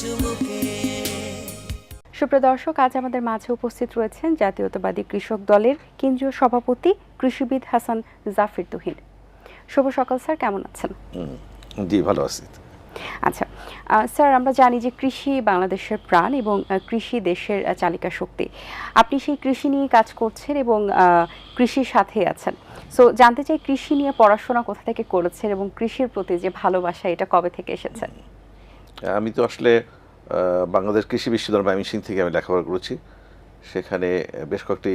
চুমুকে। সুপ্রিয় দর্শক আজ আমাদের মাঝে উপস্থিত রয়েছেন জাতীয়তাবাদী কৃষক দলের কেন্দ্রীয় সভাপতি কৃষিবিদ হাসান জাফির তুহিন। শুভ সকাল স্যার। কেমন আছেন? জি ভালো আছি। আচ্ছা স্যার আমরা জানি যে কৃষি বাংলাদেশের প্রাণ এবং কৃষি দেশের চালিকা শক্তি। আপনি সেই কৃষি নিয়ে কাজ করছেন এবং আহ, কৃষির সাথে আছেন। সো জানতে চাই কৃষি নিয়ে পড়াশোনা কোথা থেকে করেছেন এবং কৃষির প্রতি যে ভালোবাসা এটা কবে থেকে এসেছে? আমি তো আসলে বাংলাদেশ কৃষি বিশ্ববিদ্যালয় ময়মনসিংহ থেকে আমি লেখাপড়া করেছি। সেখানে বেশ কয়েকটি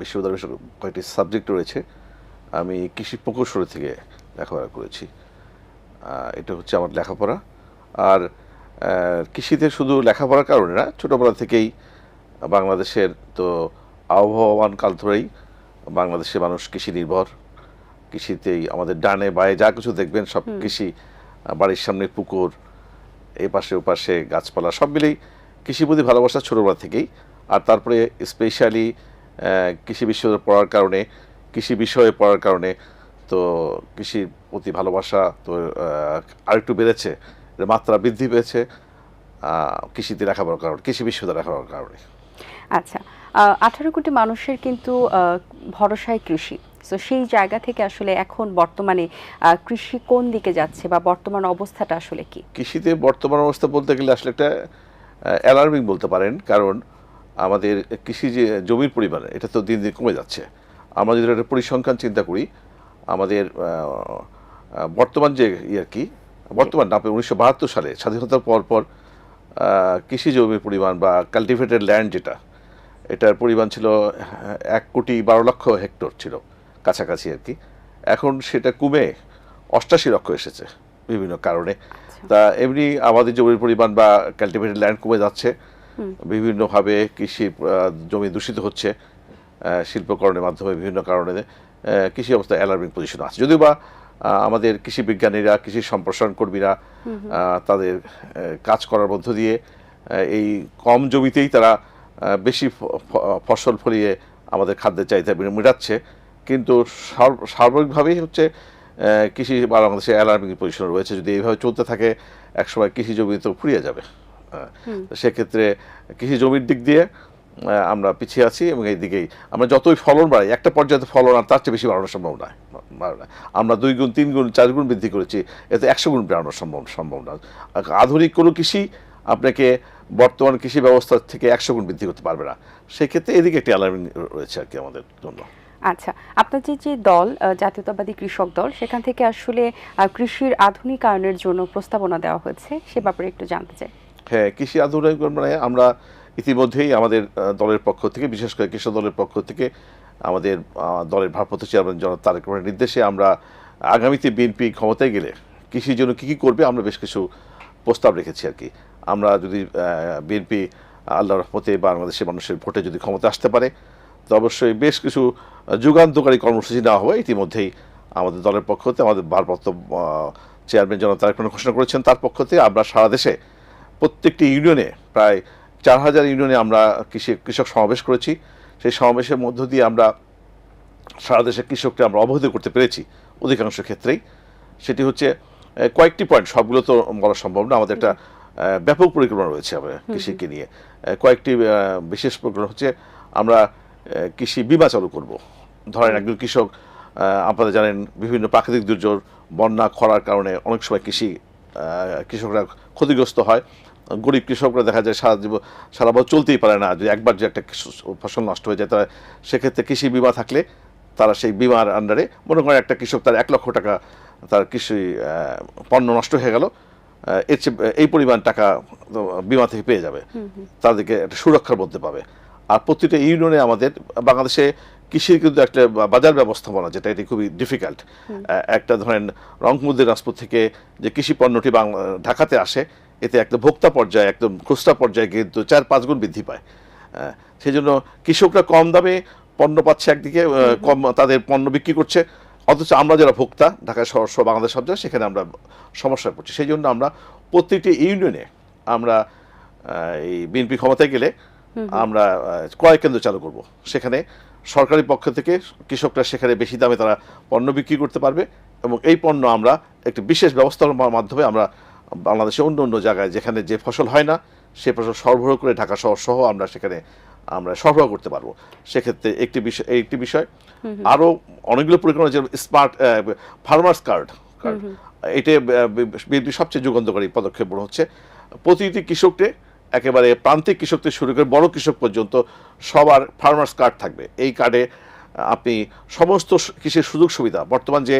বিশ্ববিদ্যালয় বেশ কয়েকটি সাবজেক্ট রয়েছে। আমি কৃষি প্রকৌশল থেকে লেখাপড়া করেছি। এটা হচ্ছে আমার লেখাপড়া। আর কৃষিতে শুধু লেখাপড়ার কারণে না ছোটোবেলা থেকেই বাংলাদেশের তো আবহাওয়ান কাল ধরেই বাংলাদেশের মানুষ কৃষি নির্ভর। কৃষিতেই আমাদের ডানে বায়ে যা কিছু দেখবেন সব কৃষি বাড়ির সামনে পুকুর এই পাশে, ও পাশে গাছপালা, সব মিলেই কৃষি প্রতি ভালোবাসা ছোটোবেলা থেকেই। আর তারপরে স্পেশালি কৃষি বিশ্ববিদ্যালয়ে পড়ার কারণে, কৃষি বিষয়ে পড়ার কারণে তো কৃষির প্রতি ভালোবাসা তো আরেকটু বেড়েছে। মাত্রা বৃদ্ধি পেয়েছে কৃষিতে লেখাপড়ার কারণে, কৃষি বিশ্ববিদ্যালয়ে লেখাপড়ার কারণে। আচ্ছা আঠারো কোটি মানুষের কিন্তু ভরসায় কৃষি। তো সেই জায়গা থেকে আসলে এখন বর্তমানে কৃষি কোন দিকে যাচ্ছে বা বর্তমান অবস্থাটা আসলে কি? কৃষিতে বর্তমান অবস্থা বলতে গেলে আসলে একটা অ্যালার্মিং বলতে পারেন। কারণ আমাদের কৃষি যে জমির পরিমাণ, এটা তো দিন দিন কমে যাচ্ছে। আমরা যদি একটা পরিসংখ্যান চিন্তা করি, আমাদের বর্তমান যে ইয়ে আর কি, বর্তমান না উনিশশো বাহাত্তর সালে স্বাধীনতার পর পর কৃষি জমির পরিমাণ বা কাল্টিভেটেড ল্যান্ড যেটা, এটার পরিমাণ ছিল এক কোটি বারো লক্ষ হেক্টর ছিল। কাছাকাছি আর কি। এখন সেটা কমে অষ্টাশি লক্ষ এসেছে বিভিন্ন কারণে। তা এমনি আমাদের জমির পরিমাণ বা কাল্টিভেটেড ল্যান্ড কমে যাচ্ছে। বিভিন্নভাবে কৃষি জমি দূষিত হচ্ছে শিল্পকরণের মাধ্যমে বিভিন্ন কারণে কৃষি অবস্থা অ্যালার্মিং পজিশন আছে। যদিও বা আমাদের কৃষি বিজ্ঞানীরা কৃষি সম্প্রসারণ কর্মীরা তাদের কাজ করার মধ্য দিয়ে এই কম জমিতেই তারা বেশি ফসল ফলিয়ে আমাদের খাদ্যের চাহিদা মেটাচ্ছে। কিন্তু সার- সার্বিকভাবেই হচ্ছে কৃষি বাংলাদেশে অ্যালার্মিং পজিশন রয়েছে। যদি এইভাবে চলতে থাকে একসময় কৃষি জমি তো ফুরিয়ে যাবে। সেক্ষেত্রে কৃষি জমির দিক দিয়ে আমরা পিছিয়ে আছি এবং এই দিকেই আমরা যতই ফলন বাড়াই একটা পর্যায়ে ফলন আর তার চেয়ে বেশি বাড়ানো সম্ভব নয়। আমরা দুই গুণ তিন গুণ চার গুণ বৃদ্ধি করেছি এতে একশো গুণ বাড়ানো সম্ভব সম্ভব না আধুনিক কোনো কৃষি আপনাকে বর্তমান কৃষি ব্যবস্থা থেকে একশো গুণ বৃদ্ধি করতে পারবে না। সেক্ষেত্রে এদিকে একটি অ্যালার্মিং রয়েছে আর কি আমাদের জন্য। আচ্ছা আপনার যে যে দল জাতীয়তাবাদী কৃষক দল, সেখান থেকে আসলে কৃষির আধুনিকায়নের জন্য প্রস্তাবনা দেওয়া হয়েছে, সে ব্যাপারে একটু জানতে চাই। হ্যাঁ কৃষি আধুনিক মানে আমরা ইতিমধ্যেই আমাদের দলের পক্ষ থেকে, বিশেষ করে কৃষক দলের পক্ষ থেকে, আমাদের দলের ভারপ্রাপ্ত চেয়ারম্যান জনাব তারেক রহমানের নির্দেশে আমরা আগামীতে বিএনপি ক্ষমতায় গেলে কৃষির জন্য কী কী করবে, আমরা বেশ কিছু প্রস্তাব রেখেছি আর কি। আমরা যদি বিএনপি আল্লাহ রহমতে বাংলাদেশের মানুষের ভোটে যদি ক্ষমতা আসতে পারে তো অবশ্যই বেশ কিছু যুগান্তকারী কর্মসূচি নেওয়া হবে। ইতিমধ্যেই আমাদের দলের পক্ষ থেকে আমাদের ভারপ্রাপ্ত চেয়ারম্যান জনাব তারেক ঘোষণা করেছেন। তার পক্ষ থেকে আমরা সারা দেশে প্রত্যেকটি ইউনিয়নে প্রায় চার হাজার ইউনিয়নে আমরা কৃষি কৃষক সমাবেশ করেছি। সেই সমাবেশের মধ্য দিয়ে আমরা সারা দেশের কৃষককে আমরা অবহিত করতে পেরেছি অধিকাংশ ক্ষেত্রেই। সেটি হচ্ছে কয়েকটি পয়েন্ট সবগুলো তো বলা সম্ভব না। আমাদের একটা ব্যাপক পরিকল্পনা রয়েছে আমরা কৃষিকে নিয়ে। কয়েকটি বিশেষ পরিকল্পনা হচ্ছে আমরা কৃষি বিমা চালু করব। ধরেন একজন কৃষক আপনারা জানেন বিভিন্ন প্রাকৃতিক দুর্যোগ বন্যা খরার কারণে অনেক সময় কৃষি কৃষকরা ক্ষতিগ্রস্ত হয়। গরিব কৃষকরা দেখা যায় সারা জীবন সারা বছর চলতেই পারে না। যদি একবার যে একটা ফসল নষ্ট হয়ে যায় তারা সেক্ষেত্রে কৃষি বিমা থাকলে তারা সেই বিমার আন্ডারে মনে করেন একটা কৃষক তার এক লক্ষ টাকা তার কৃষি পণ্য নষ্ট হয়ে গেল এর চেয়ে এই পরিমাণ টাকা বিমা থেকে পেয়ে যাবে। তাদেরকে একটা সুরক্ষার মধ্যে পাবে। আর প্রতিটা ইউনিয়নে আমাদের বাংলাদেশে কৃষির কিন্তু একটা বাজার ব্যবস্থাপনা যেটা এটি খুবই ডিফিকাল্ট একটা ধরেন রংপুর রাজপুর থেকে যে কৃষি পণ্যটি বাংলা ঢাকাতে আসে এতে একটা ভোক্তা পর্যায়ে একদম খুচরা পর্যায়ে কিন্তু চার পাঁচ গুণ বৃদ্ধি পায়। সেই জন্য কৃষকরা কম দামে পণ্য পাচ্ছে একদিকে কম তাদের পণ্য বিক্রি করছে অথচ আমরা যারা ভোক্তা ঢাকায় শহর সহ বাংলাদেশ সব জায়গায় সেখানে আমরা সমস্যায় পড়ছি। সেই জন্য আমরা প্রতিটি ইউনিয়নে আমরা এই বিএনপি ক্ষমতায় গেলে আমরা ক্রয় কেন্দ্র চালু করব। সেখানে সরকারি পক্ষ থেকে কৃষকরা সেখানে বেশি দামে তারা পণ্য বিক্রি করতে পারবে এবং এই পণ্য আমরা একটি বিশেষ ব্যবস্থার মাধ্যমে আমরা বাংলাদেশে অন্য অন্য জায়গায় যেখানে যে ফসল হয় না সে ফসল সরবরাহ করে ঢাকা শহর সহ আমরা সেখানে আমরা সরবরাহ করতে পারব। সেক্ষেত্রে একটি বিষয় এই একটি বিষয় আরও অনেকগুলো পরিকল্পনা যে স্মার্ট ফার্মার্স কার্ড কার্ড এটা সবচেয়ে যুগান্তকারী পদক্ষেপ হচ্ছে। প্রতিটি কৃষককে একেবারে প্রান্তিক কৃষক থেকে শুরু করে বড় কৃষক পর্যন্ত সবার ফার্মার্স কার্ড থাকবে। এই কার্ডে আপনি সমস্ত কৃষির সুযোগ সুবিধা বর্তমান যে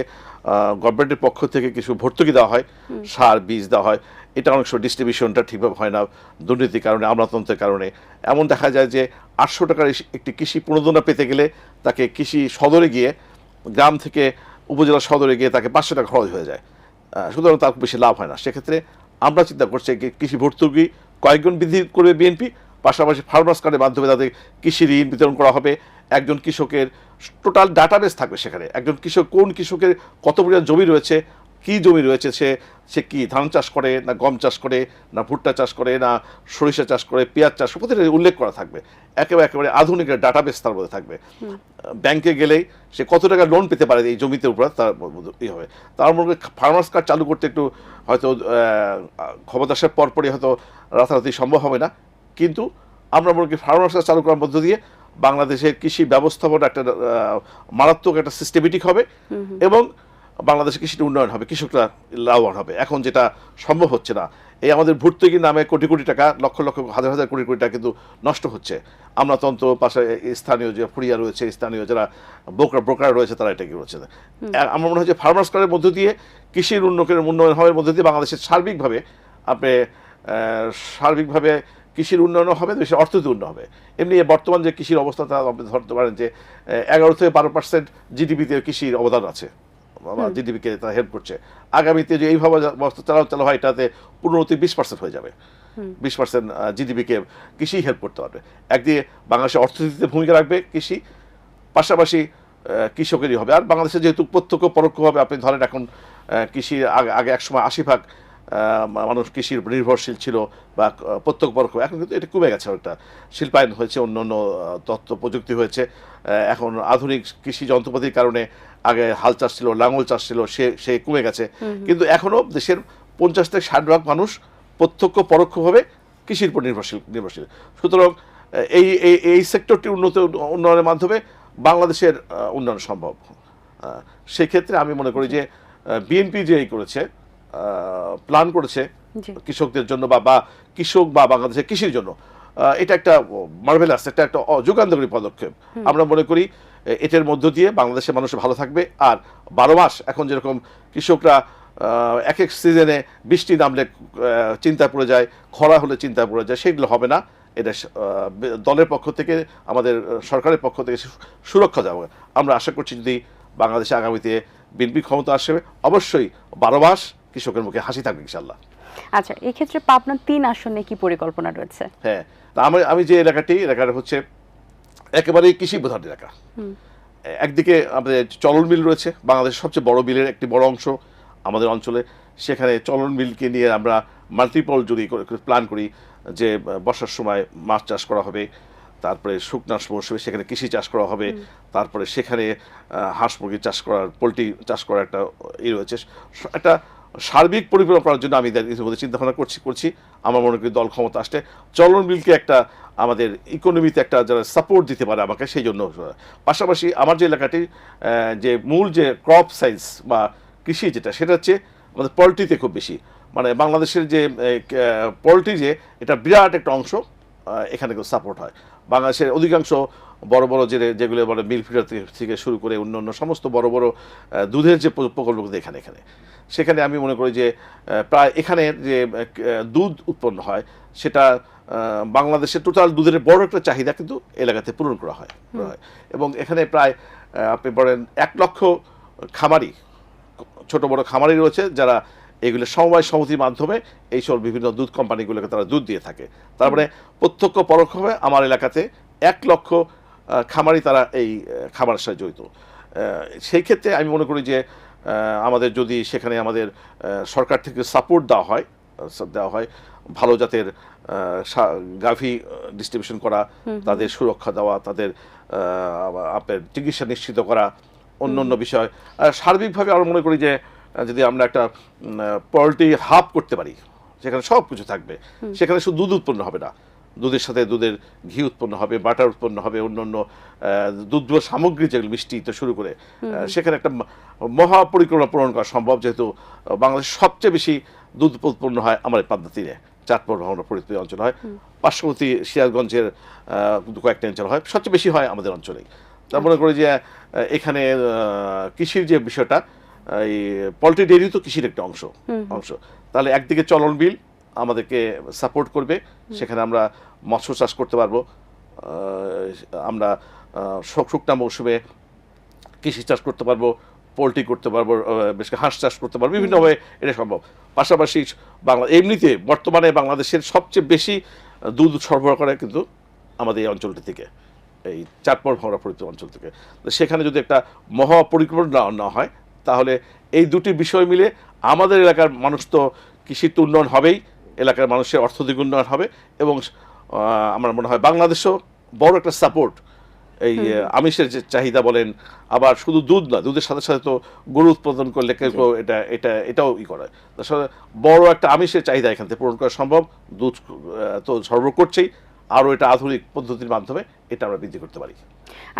গভর্নমেন্টের পক্ষ থেকে কিছু ভর্তুকি দেওয়া হয় সার বীজ দেওয়া হয় এটা অনেক সময় ডিস্ট্রিবিউশনটা ঠিকভাবে হয় না দুর্নীতির কারণে আমলাতন্ত্রের কারণে। এমন দেখা যায় যে আটশো টাকার একটি কৃষি প্রণোদনা পেতে গেলে তাকে কৃষি সদরে গিয়ে গ্রাম থেকে উপজেলা সদরে গিয়ে তাকে পাঁচশো টাকা খরচ হয়ে যায়। সুতরাং তার বেশি লাভ হয় না। সেক্ষেত্রে আমরা চিন্তা করছি কৃষি ভর্তুকি কয়েকগুণ বৃদ্ধি করবে বিএনপি, পাশাপাশি ফার্মার্স কার্ডের মাধ্যমে তাদের কৃষি ঋণ বিতরণ করা হবে। একজন কৃষকের টোটাল ডাটাবেস থাকবে সেখানে। একজন কৃষক কোন কৃষকের কত পরিমাণ জমি রয়েছে কি জমি রয়েছে? সে সে কি ধান চাষ করে না গম চাষ করে না ভুট্টা চাষ করে না সরিষা চাষ করে পেঁয়াজ চাষ করে প্রতিটা উল্লেখ করা থাকবে। একেবারে একেবারে আধুনিক ডাটাবেস তার মধ্যে থাকবে। ব্যাংকে গেলেই সে কত টাকা লোন পেতে পারে এই জমিতে উপর তার ই হবে। তার মধ্যে ফার্মার্স কার্ড চালু করতে একটু হয়তো আহ, ক্ষমতা আসার পরপরই হয়তো রাতারাতি সম্ভব হবে না। কিন্তু আমরা মনে করি ফার্মার্স কার্ড চালু করার মধ্য দিয়ে বাংলাদেশের কৃষি ব্যবস্থাপনা একটা মারাত্মক একটা সিস্টেমেটিক হবে এবং বাংলাদেশের কৃষির উন্নয়ন হবে কৃষকরা লাভবান হবে। এখন যেটা সম্ভব হচ্ছে না এই আমাদের ভর্তুকির নামে কোটি কোটি টাকা লক্ষ লক্ষ হাজার হাজার কোটি কোটি টাকা কিন্তু নষ্ট হচ্ছে। আমলাতন্ত্র পাশে স্থানীয় যে ফুরিয়া রয়েছে স্থানীয় যারা ব্রোকার ব্রোকার রয়েছে তারা এটা কি না আমার মনে হয় যে ফার্মার্স কার্ডের মধ্য দিয়ে কৃষির উন্নয়নের উন্নয়ন হওয়ার মধ্য দিয়ে বাংলাদেশের সার্বিকভাবে আপনি সার্বিকভাবে কৃষির উন্নয়ন হবে দেশের অর্থনীতি উন্নয়ন হবে। এমনি বর্তমান যে কৃষির অবস্থা তা আপনি ধরতে পারেন যে এগারো থেকে বারো পার্সেন্ট জিডিপিতে কৃষির অবদান আছে। জিডিপিকে তা হেল্প করছে। আগামীতে যে এইভাবে ব্যবস্থা চালানো চালু হয় এটাতে পূর্ণতি বিশ পার্সেন্ট হয়ে যাবে। বিশ পার্সেন্ট জিডিপিকে কৃষি হেল্প করতে পারবে। একদিকে বাংলাদেশের অর্থনীতিতে ভূমিকা রাখবে কৃষি পাশাপাশি কৃষকেরই হবে। আর বাংলাদেশে যেহেতু প্রত্যক্ষ পরোক্ষভাবে আপনি ধরেন এখন কৃষি আগে আগে একসময় আশি ভাগ মানুষ কৃষির নির্ভরশীল ছিল বা প্রত্যক্ষ পরোক্ষ। এখন কিন্তু এটা কমে গেছে অনেকটা। শিল্পায়ন হয়েছে অন্য অন্য তথ্য প্রযুক্তি হয়েছে। এখন আধুনিক কৃষি যন্ত্রপাতির কারণে আগে হাল চাষ ছিল লাঙল চাষ ছিল সে সে কমে গেছে। কিন্তু এখনও দেশের পঞ্চাশ থেকে ষাট ভাগ মানুষ প্রত্যক্ষ পরোক্ষভাবে কৃষির উপর নির্ভরশীল নির্ভরশীল। সুতরাং এই এই সেক্টরটি উন্নত উন্নয়নের মাধ্যমে বাংলাদেশের উন্নয়ন সম্ভব। সেক্ষেত্রে আমি মনে করি যে বিএনপি যে এই করেছে প্ল্যান করেছে কৃষকদের জন্য বা বা কৃষক বা বাংলাদেশের কৃষির জন্য এটা একটা মার্ভেলাস একটা একটা যুগান্তকারী পদক্ষেপ। আমরা মনে করি এটার মধ্য দিয়ে বাংলাদেশের মানুষ ভালো থাকবে। আর বারো মাস এখন যেরকম কৃষকরা এক এক সিজনে বৃষ্টি নামলে আহ, চিন্তায় পড়ে যায় খরা হলে চিন্তায় পড়ে যায় সেগুলো হবে না। এটা দলের পক্ষ থেকে আমাদের সরকারের পক্ষ থেকে সুরক্ষা যাবে আমরা আশা করছি যদি বাংলাদেশে আগামীতে বিএনপি ক্ষমতা আসবে অবশ্যই বারো মাস কৃষকের মুখে হাসি থাকবে ইনশাল্লাহ আচ্ছা এক্ষেত্রে পাবনার তিন আসনে কি পরিকল্পনা রয়েছে? হ্যাঁ আমি আমি যে এলাকাটি এলাকাটা হচ্ছে একেবারেই কৃষি প্রধান এলাকা। একদিকে আমাদের চলন মিল রয়েছে বাংলাদেশের সবচেয়ে বড় মিলের একটি বড় অংশ আমাদের অঞ্চলে। সেখানে চলন মিলকে নিয়ে আমরা মাল্টিপল যদি প্ল্যান করি যে বর্ষার সময় মাছ চাষ করা হবে তারপরে শুকনার মৌসুমে সেখানে কৃষি চাষ করা হবে তারপরে সেখানে হাঁস মুরগি চাষ করার পোলট্রি চাষ করার একটা ই রয়েছে। একটা সার্বিক পরিকল্পনা করার জন্য আমি ইতিমধ্যে চিন্তা ভাবনা করছি করছি। আমার মনে করি দল ক্ষমতা আসলে চলন বিলকে একটা আমাদের ইকোনমিতে একটা যারা সাপোর্ট দিতে পারে আমাকে, সেই জন্য পাশাপাশি আমার যে এলাকাটি যে মূল যে ক্রপ সাইন্স বা কৃষি যেটা, সেটা হচ্ছে আমাদের পোলট্রিতে খুব বেশি। মানে বাংলাদেশের যে পোলট্রি যে, এটা বিরাট একটা অংশ এখানে সাপোর্ট হয়। বাংলাদেশের অধিকাংশ বড় বড় যে যেগুলো বলে মিল ফিডার থেকে শুরু করে অন্য অন্য সমস্ত বড় বড় দুধের যে প্রকল্পগুলো এখানে এখানে। সেখানে আমি মনে করি যে প্রায় এখানে যে দুধ উৎপন্ন হয় সেটা আহ, বাংলাদেশের টোটাল দুধের বড় একটা চাহিদা কিন্তু এলাকাতে পূরণ করা হয় করা হয়। এবং এখানে প্রায় আপনি বলেন এক লক্ষ খামারি ছোট বড় খামারি রয়েছে যারা এগুলো সমবায় সমিতির মাধ্যমে এইসব বিভিন্ন দুধ কোম্পানিগুলোকে তারা দুধ দিয়ে থাকে। তারপরে প্রত্যক্ষ পরোক্ষভাবে আমার এলাকাতে এক লক্ষ আহ, খামারি তারা এই খামারের সাথে জড়িত। সেই ক্ষেত্রে আমি মনে করি যে আমাদের যদি সেখানে আমাদের সরকার থেকে সাপোর্ট দেওয়া হয় দেওয়া হয় ভালো জাতের গাভী ডিস্ট্রিবিউশন করা তাদের সুরক্ষা দেওয়া তাদের আপনার চিকিৎসা নিশ্চিত করা অন্য অন্য বিষয়। আর সার্বিকভাবে আমরা মনে করি যে যদি আমরা একটা পোলট্রি হাব করতে পারি সেখানে সব কিছু থাকবে সেখানে শুধু দুধ উৎপন্ন হবে না। দুধের সাথে দুধের ঘি উৎপন্ন হবে বাটার উৎপন্ন হবে অন্য অন্য দুগ্ধ সামগ্রী যেগুলো মিষ্টি তো শুরু করে। সেখানে একটা মহা পরিকল্পনা পূরণ করা সম্ভব যেহেতু বাংলাদেশ সবচেয়ে বেশি দুধ উৎপন্ন হয় আমার পাবনা তীরে চাঁদপুর পরিচিত অঞ্চল হয়। পার্শ্ববর্তী সিরাজগঞ্জের কয়েকটা অঞ্চল হয় সবচেয়ে বেশি হয় আমাদের অঞ্চলেই। তা মনে করি যে এখানে কৃষির যে বিষয়টা এই পোলট্রি ডেয়ারি তো কৃষির একটা অংশ অংশ। তাহলে একদিকে চলন বিল আমাদেরকে সাপোর্ট করবে। সেখানে আমরা মৎস্য চাষ করতে পারব। আমরা শুকনা মৌসুমে কৃষি চাষ করতে পারব পোলট্রি করতে পারব বেশ হাঁস চাষ করতে পারব বিভিন্নভাবে এটা সম্ভব। পাশাপাশি বাংলা এমনিতে বর্তমানে বাংলাদেশের সবচেয়ে বেশি দুধ সরবরাহ করে কিন্তু আমাদের এই অঞ্চলটি থেকে এই চাটপর পরিচিত অঞ্চল থেকে। তো সেখানে যদি একটা মহা পরিকল্পনা না- হয় তাহলে এই দুটি বিষয় মিলে আমাদের এলাকার মানুষ তো কৃষির উন্নয়ন হবেই। এলাকার মানুষের অর্থনৈতিক উন্নয়ন হবে এবং আমার মনে হয় বাংলাদেশও বড় একটা সাপোর্ট এই আমিষের যে চাহিদা বলেন আবার শুধু দুধ না দুধের সাথে সাথে তো গরু উৎপাদন করলে কেউ কেউ এটা এটা এটাও ই করে। তার সাথে বড় একটা আমিষের চাহিদা এখান থেকে পূরণ করা সম্ভব। দুধ তো সর্ব করছেই। আরও এটা আধুনিক পদ্ধতির মাধ্যমে এটা আমরা বৃদ্ধি করতে পারি।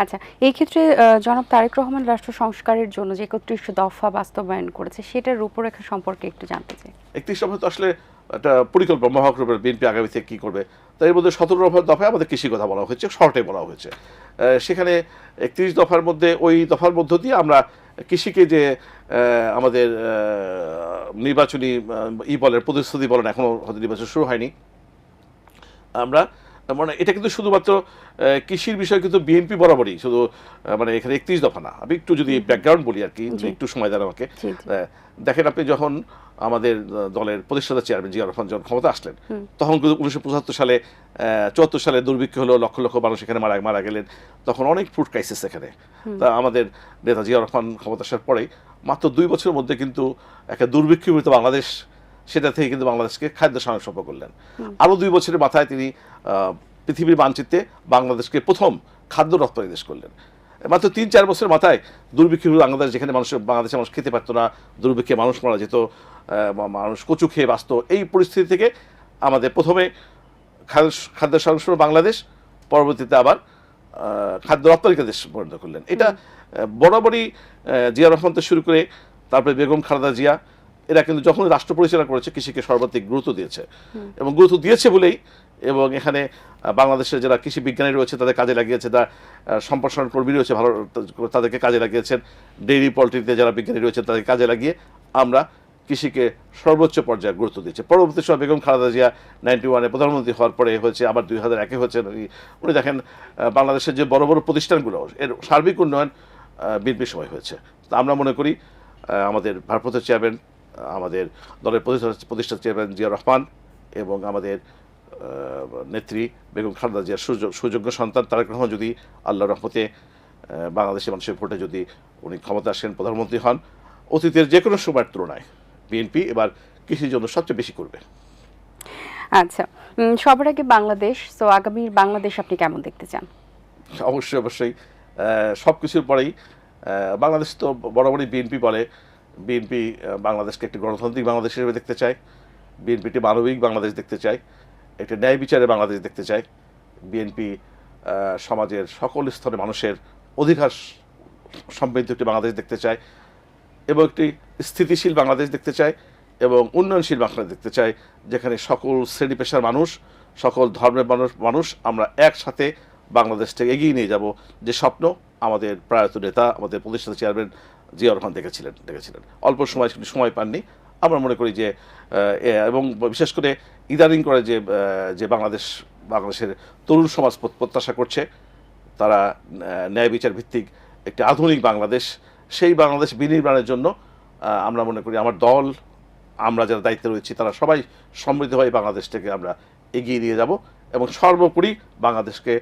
আচ্ছা এই ক্ষেত্রে জনাব তারেক রহমান রাষ্ট্র সংস্কারের জন্য যে একত্রিশ দফা বাস্তবায়ন করেছে সেটার রূপরেখা সম্পর্কে একটু জানতে চাই। একত্রিশ দফা তো আসলে একটা পরিকল্পনা মহাকল্পনা বিএনপি আগামী থেকে কী করবে? তাই এর মধ্যে সতেরো দফার দফায় আমাদের কৃষি কথা বলা হয়েছে শর্টে বলা হয়েছে। সেখানে একত্রিশ দফার মধ্যে ওই দফার মধ্য দিয়ে আমরা কৃষিকে যে আমাদের নির্বাচনী ই বলেন প্রতিশ্রুতি বলেন এখনও হয়তো নির্বাচন শুরু হয়নি আমরা মানে এটা কিন্তু শুধুমাত্র কৃষির বিষয় কিন্তু বিএনপি বরাবরই শুধু মানে এখানে একত্রিশ দফা না। আমি একটু যদি ব্যাকগ্রাউন্ড বলি আর কি একটু সময় দেন আমাকে। দেখেন আপনি যখন আমাদের দলের প্রতিষ্ঠাতা চেয়ারম্যান জিয়া রহমান যখন ক্ষমতা আসলেন তখন কিন্তু উনিশশো পঁচাত্তর সালে চুয়াত্তর সালে দুর্ভিক্ষ হলো লক্ষ লক্ষ মানুষ এখানে মারা মারা গেলেন। তখন অনেক ফুড ক্রাইসিস এখানে। তা আমাদের নেতা জিয়া রহমান ক্ষমতা আসার পরেই মাত্র দুই বছরের মধ্যে কিন্তু একটা দুর্ভিক্ষীভূত বাংলাদেশ সেটা থেকে কিন্তু বাংলাদেশকে খাদ্য সংরক্ষণ করলেন। আরও দুই বছরের মাথায় তিনি পৃথিবীর মানচিত্রে বাংলাদেশকে প্রথম খাদ্য রপ্তানি দেশ করলেন। মাত্র তিন চার বছরের মাথায় দুর্ভিক্ষ বাংলাদেশ যেখানে মানুষ বাংলাদেশে মানুষ খেতে পারতো না দুর্ভিক্ষে মানুষ মারা যেত মানুষ কচু খেয়ে বাঁচত এই পরিস্থিতি থেকে আমাদের প্রথমে খাদ্য খাদ্য বাংলাদেশ পরবর্তীতে আবার খাদ্য রপ্তানিকা দেশ পরিণত করলেন। এটা বরাবরই জিয়া রহমান থেকে শুরু করে তারপরে বেগম খালেদা জিয়া এরা কিন্তু যখন রাষ্ট্র পরিচালনা করেছে কৃষিকে সর্বাধিক গুরুত্ব দিয়েছে। এবং গুরুত্ব দিয়েছে বলেই এবং এখানে বাংলাদেশের যারা কৃষি বিজ্ঞানী রয়েছে তাদের কাজে লাগিয়েছে তারা সম্প্রসারণ কর্মী রয়েছে ভালো তাদেরকে কাজে লাগিয়েছেন। ডেইরি পোলট্রিতে যারা বিজ্ঞানী রয়েছে তাদের কাজে লাগিয়ে আমরা কৃষিকে সর্বোচ্চ পর্যায়ে গুরুত্ব দিচ্ছে পরবর্তী সময় বেগম খালেদা জিয়া নাইনটি ওয়ানে প্রধানমন্ত্রী হওয়ার পরে হয়েছে আবার দুই হাজার একে হচ্ছে উনি- দেখেন বাংলাদেশের যে বড় বড় প্রতিষ্ঠানগুলো এর সার্বিক উন্নয়ন বিএনপির সময় হয়েছে। তা আমরা মনে করি আমাদের ভারপ্রাপ্ত চেয়ারম্যান আমাদের দলের প্রতিষ্ঠা প্রতিষ্ঠাতা চেয়ারম্যান জিয়া রহমান এবং আমাদের নেত্রী বেগম খালেদা জিয়ার সুযোগ সুযোগ্য সন্তান তারেক রহমান যদি আল্লাহ রহমতে বাংলাদেশের মানুষের ভোটে যদি উনি ক্ষমতা আসেন প্রধানমন্ত্রী হন অতীতের যে কোনো সময়ের তুলনায় বিএনপি এবার কৃষির জন্য সবচেয়ে বেশি করবে। আচ্ছা সবার আগে বাংলাদেশ তো আগামীর বাংলাদেশ আপনি কেমন দেখতে চান? অবশ্যই অবশ্যই। সব কিছুর পরেই বাংলাদেশ তো বরাবরই বিএনপি বলে। বিএনপি বাংলাদেশকে একটি গণতান্ত্রিক বাংলাদেশ হিসেবে দেখতে চায়। বিএনপিটি মানবিক বাংলাদেশ দেখতে চায়। একটি ন্যায় বিচারে বাংলাদেশ দেখতে চায়। বিএনপি সমাজের সকল স্তরের মানুষের অধিকার সমৃদ্ধ একটি বাংলাদেশ দেখতে চায় এবং একটি স্থিতিশীল বাংলাদেশ দেখতে চায় এবং উন্নয়নশীল বাংলাদেশ দেখতে চায়, যেখানে সকল শ্রেণি পেশার মানুষ, সকল ধর্মের মানুষ মানুষ আমরা একসাথে বাংলাদেশটাকে এগিয়ে নিয়ে যাব। যে স্বপ্ন আমাদের প্রয়াত নেতা, আমাদের প্রতিষ্ঠাতা চেয়ারম্যান জিয়া রহমান দেখেছিলেন দেখেছিলেন। অল্প সময় কিন্তু সময় পাননি। আমরা মনে করি যে এবং বিশেষ করে ইদানিং করে যে যে বাংলাদেশ বাংলাদেশের তরুণ সমাজ প্রত্যাশা করছে তারা ন্যায় বিচার ভিত্তিক একটি আধুনিক বাংলাদেশ সেই বাংলাদেশ বিনির্মাণের জন্য আমরা মনে করি আমার দল আমরা যারা দায়িত্বে রয়েছি তারা সবাই সমৃদ্ধভাবে বাংলাদেশটাকে আমরা এগিয়ে নিয়ে যাব এবং সর্বোপরি বাংলাদেশকে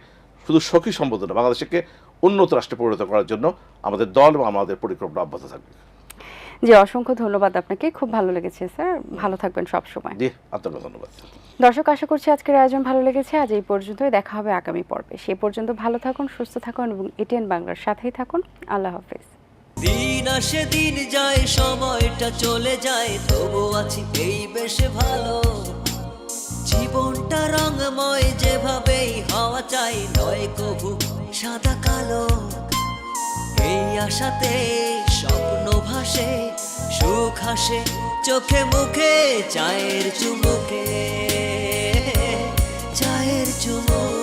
শুধু সখী না, বাংলাদেশকে উন্নত রাষ্ট্রে পরিণত করার জন্য আমাদের দল এবং আমাদের পরিকল্পনা অব্যাহত থাকবে। জি অসংখ্য ধন্যবাদ আপনাকে। খুব ভালো লেগেছে স্যার। ভালো থাকবেন সব সময়। জি আন্তরিক ধন্যবাদ। দর্শক আশা করছি আজকের আয়োজন ভালো লেগেছে। আজ এই পর্যন্তই। দেখা হবে আগামী পর্বে। সে পর্যন্ত ভালো থাকুন সুস্থ থাকুন এবং এটিএন বাংলার সাথেই থাকুন। আল্লাহ হাফেজ। দিন আসে দিন যায় সময়টা চলে যায়। তবু আছি এই বেশ ভালো। জীবনটা রঙময় যেভাবেই হওয়া চাই, নয় কবু সাদা কালো। এই আশাতে স্বপ্ন ভাসে, সুখ হাসে, চোখে মুখে, চায়ের চুমুকে, চায়ের চুমুক।